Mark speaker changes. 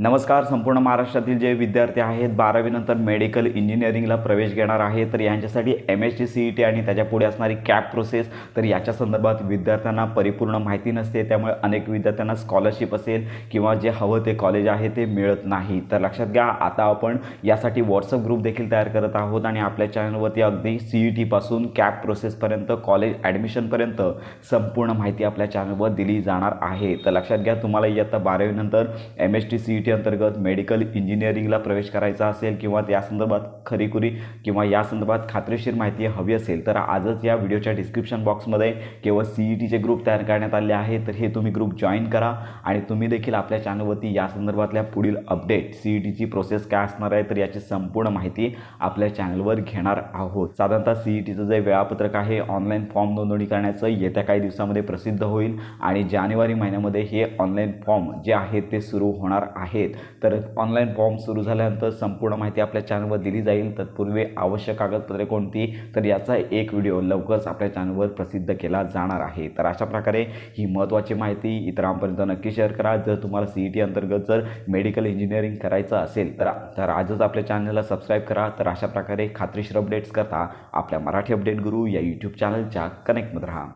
Speaker 1: नमस्कार संपूर्ण महाराष्ट्रातील जे विद्यार्थी आहेत बारावीनंतर मेडिकल इंजिनिअरिंगला प्रवेश घेणार आहे तर यांच्यासाठी M S T C E T आणि त्याच्या पुढे असणारी कॅप प्रोसेस तर याच्या संदर्भात विद्यार्थ्यांना परिपूर्ण माहिती नसते त्यामुळे अनेक विद्यार्थ्यांना स्कॉलरशिप असेल किंवा जे हवं ते कॉलेज आहे ते मिळत नाही. तर लक्षात घ्या आता आपण यासाठी व्हॉट्सअप ग्रुप देखील तयार करत आहोत आणि आपल्या चॅनलवरती अगदी सी ई टीपासून कॅप प्रोसेसपर्यंत कॉलेज ॲडमिशनपर्यंत संपूर्ण माहिती आपल्या चॅनलवर दिली जाणार आहे. तर लक्षात घ्या तुम्हाला इयत्ता बारावीनंतर M S T C E T अंतर्गत मेडिकल इंजिनिअरिंगला प्रवेश करायचा असेल किंवा त्या संदर्भात खरीखुरी किंवा या संदर्भात खात्रीशीर माहिती हवी असेल तर आजच या व्हिडिओच्या डिस्क्रिप्शन बॉक्समध्ये केवळ सी ई टीचे ग्रुप तयार करण्यात आले आहे. तर हे तुम्ही ग्रुप जॉईन करा आणि तुम्ही देखील आपल्या चॅनलवरती या संदर्भातल्या पुढील अपडेट सी ई टीची प्रोसेस काय असणार आहे तर याची संपूर्ण माहिती आपल्या चॅनलवर घेणार आहोत. साधारणतः सी ई टीचं जे वेळापत्रक आहे ऑनलाईन फॉर्म नोंदणी करण्याचं येत्या काही दिवसामध्ये प्रसिद्ध होईल आणि जानेवारी महिन्यामध्ये हे ऑनलाईन फॉर्म जे आहेत ते सुरू होणार आहे. आहेत. तर ऑनलाईन फॉर्म सुरू झाल्यानंतर संपूर्ण माहिती आपल्या चॅनलवर दिली जाईल. तत्पूर्वी आवश्यक कागदपत्रे कोणती? तर याचा एक व्हिडिओ लवकरच आपल्या चॅनलवर प्रसिद्ध केला जाणार आहे. तर अशा प्रकारे ही महत्त्वाची माहिती इतरांपर्यंत नक्की शेअर करा. जर तुम्हाला सी ई टी अंतर्गत जर मेडिकल इंजिनिअरिंग करायचं असेल तर तर आजच आपल्या चॅनलला सबस्क्राईब करा. तर अशा प्रकारे खात्रीशीर अपडेट्स करता आपल्या मराठी अपडेट गुरु या यूट्यूब चॅनलच्या कनेक्टमध्ये राहा.